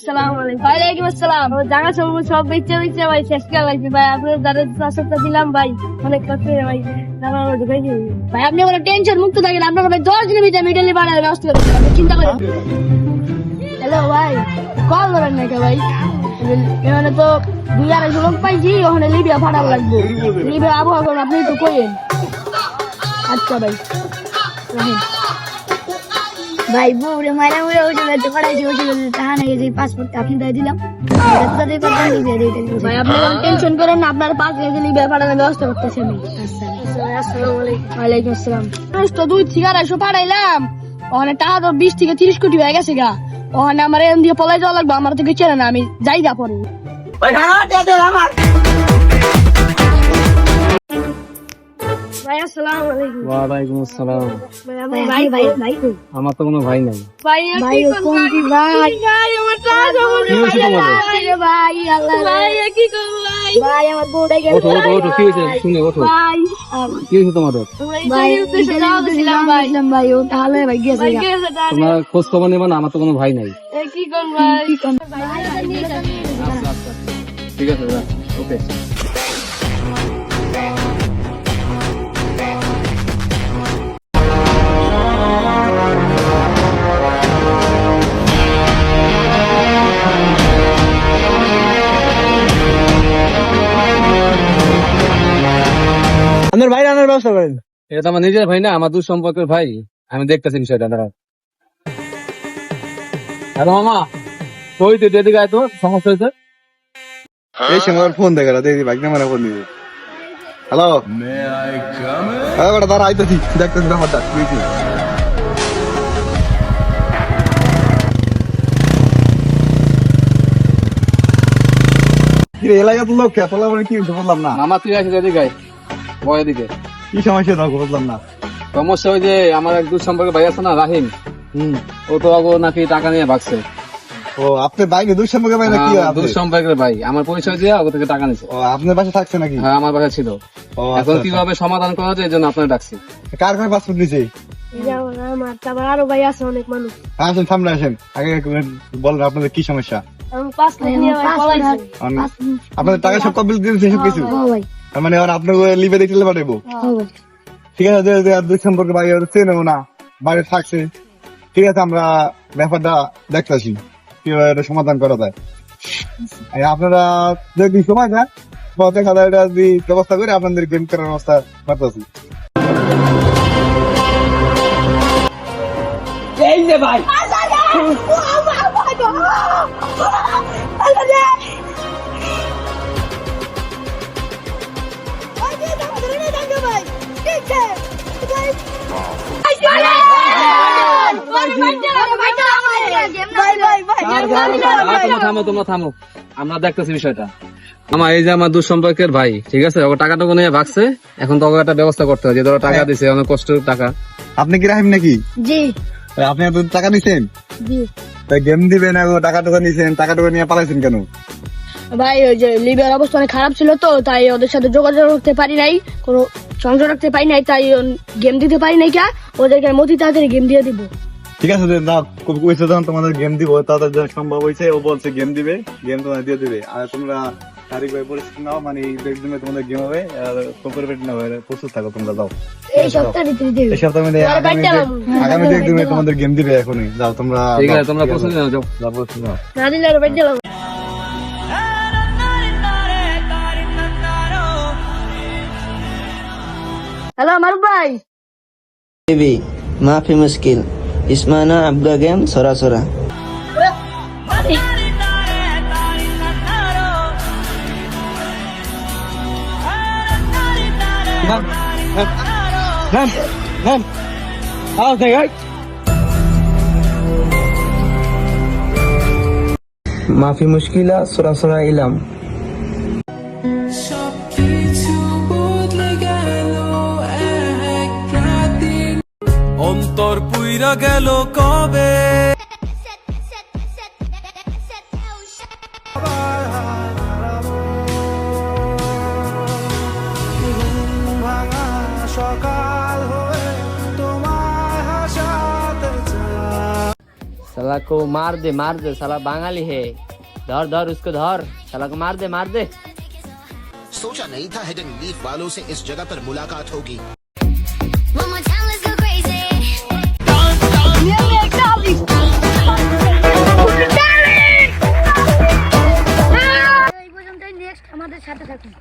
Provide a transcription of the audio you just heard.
আসসালামু আসসালাম জায়গা সব সব বেচে বেচে ভাই শেষ করে লাগছে ভাই। আপনার দাঁড়ের চাষটা দিলাম ভাই অনেক কষ্ট ভাই। ভাই আপনি কোনো টেনশন মুক্ত থাকেন। আপনার ভাই দশ দিনের ভিতরে মিডলে বাড়ার ব্যবস্থা করতে চিন্তা করেন। হ্যালো ভাই কল নাকি ভাই? এখানে তো দুই আড়াইশো লোক পাইছি ওখানে লিবিয়া লাগবে। লিবিয়া আবহাওয়া করেন আপনি কইেন। আচ্ছা ভাই রাখেন। ভাই বউরে মারা তো পড়াইছি ওই জন্য তাহা নাকি যে পাসপোর্ট আপনি দিয়ে দিলাম। ভাই আপনি কোনো টেনশন করেন না আপনার পাঁচ কেজি লিবিয়া পাঠানোর ব্যবস্থা করতেছি আমি। ওয়ালাইকুম আসসালাম। তো দুই থেকে আড়াইশো পাঠাইলাম। ওখানে টাকা তো বিশ থেকে তিরিশ কোটি হয়ে গেছে গা। ওখানে আমার এখান দিয়ে পলাই যাওয়া লাগবে আমার থেকে চেনে না আমি যাই যা পরে। ভাই আসসালামু আলাইকুম ওয়ালাইকুম আসসালাম ভাই ভাই ভাই। আমার তো কোনো ভাই নাই। ভাই ভাই কোন কি ভাই? ভাই আমার টাকা কি ভাই আল্লাহ ভাই কি করব ভাই? ভাই আমার বউটা গেল ওঠো ওঠো ওঠো কি হয়েছে? শুনে ওঠো। ভাই কি হয়েছে তোমাদের? ভাই উদ্দেশ্যে যাওয়া দিছিলাম ভাই। ভাই ও তাহলে ভাই গেছে তোমরা খোঁজ খবর নেবা না আমার তো কোনো ভাই নাই। কি করব ভাই? কি করব? ভাই আচ্ছা আচ্ছা ঠিক আছে ওকে। ব্যবস্থা করেন। এটা তো আমার নিজের ভাই না আমার দূর সম্পর্কের ভাই। আমি দেখতেছি বিষয়টা দাঁড়াও। হ্যালো মামা। কই তুই? এদিকে আয় তো সমস্যা হয়েছে? এই সময় ফোন দেখে দেখি বাইক নাম্বার ফোন দিবে হ্যালো হ্যাঁ বেটা দাঁড়া আইতেছি। দেখতেছি ব্যাপারটা কি হয়েছে। কি? রে, এলাকার লোক কে? তোলা মানে কি বললাম না? মামা তুই আসিস এদিকে বয় এদিকে। কি সমস্যা দাও বললাম না? সমস্যা ওই যে আমার এক দূর সম্পর্কে ভাই আছে না রাহিম। হুম। ও তো আগো নাকি টাকা নিয়ে ভাগছে। ও আপনার বাইকে দুঃসম্পর্কে বাইরে কি হয় দূর সম্পর্কের ভাই। আমার পরিচয় দিয়ে ওকে থেকে টাকা নিছে। ও আপনার বাসা থাকছে নাকি? হ্যাঁ আমার বাসা ছিল। এখন আচ্ছা, কীভাবে সমাধান করা যায় এই জন্য আপনার ডাকছি। আচ্ছা। কার কার পাসপোর্ট দিছে যাও না আমার তারপর আরও ভাই আছে অনেক মানুষ। আসেন সামনে আসেন। আগে বলেন আপনাদের কি সমস্যা? ভাই আপনাদের টাকা সব কমপ্লিট দিয়েছে সব কিছু ভাই তার মানে আর আপনার লিভে দেখতে পাঠাবো ঠিক আছে যে- যে দুই সম্পর্কে বাইরে চেনেও না বাইরে থাকছে। ঠিক আছে আমরা ব্যাপারটা দেখতেছি কীভাবে এটা সমাধান করা যায়। আপনারা যদি সময় না দেখা যায় এটা যদি ব্যবস্থা করে আপনাদের গেম করার ব্যবস্থা করতেছি তোমরা থামো তোমরা থামো আমরা দেখতেছি বিষয়টা আমার এই যে আমার ভাই ঠিক আছে টাকা টাকা নিয়ে ভাগছে এখন তো একটা ব্যবস্থা করতে হবে যে ধরো টাকা দিছে অনেক কষ্টের টাকা আপনি কি রাহিম নাকি? জি। আপনি এত টাকা নিছেন? জি। গেম দিবেন টাকা টাকা নিছেন টাকা টাকা নিয়ে পালাইছেন কেন? ভাই ওই যে লিবিয়ার অবস্থা অনেক খারাপ ছিল তো তাই ওদের সাথে যোগাযোগ রাখতে পারি নাই কোনো সংযোগ রাখতে পারি নাই তাই গেম দিতে পারি নাই কা ওদেরকে আমি অতি তাড়াতাড়ি গেম দিয়ে দিব। ঠিক আছে যে না কইছে যখন তোমাদের গেম দিব তাদের যখন সম্ভব হয়েছে ও বলছে গেম দিবে গেম তোমাদের দিয়ে দিবে। আর তোমরা তারিখ ভাই পরিস্থিতি নাও মানে একদিনে তোমাদের গেম হবে আর কোপারেট না হবে প্রস্তুত থাকো তোমরা যাও। এই সপ্তাহে দিতে দিতে এই মধ্যে তোমার আগামী বাড়িতে দু- যাব। আগামী দু একদিনে তোমাদের গেম দিবে এখনই যাও তোমরা ঠিক আছে তোমরা প্রস্তুতি নাও যাও। যাও, প্রস্তুত নাও। না দিলে আরও বেঁচে হ্যালো আমার ভাই বেবি মাফি মুশকিল ইসমানা আবগা গেম সরা সরা Ma'am, ma'am, how's the guy? মাফি মুশকিলা সরাসরা ইলাম পুইরা গেল কবে साला को मार दे मार दे साला बंगाली है धर धर उसको धर साला को मार दे मार दे सोचा नहीं था हिडन लीफ वालों से इस जगह पर मुलाकात होगी আমাদের সাথে থাকুন।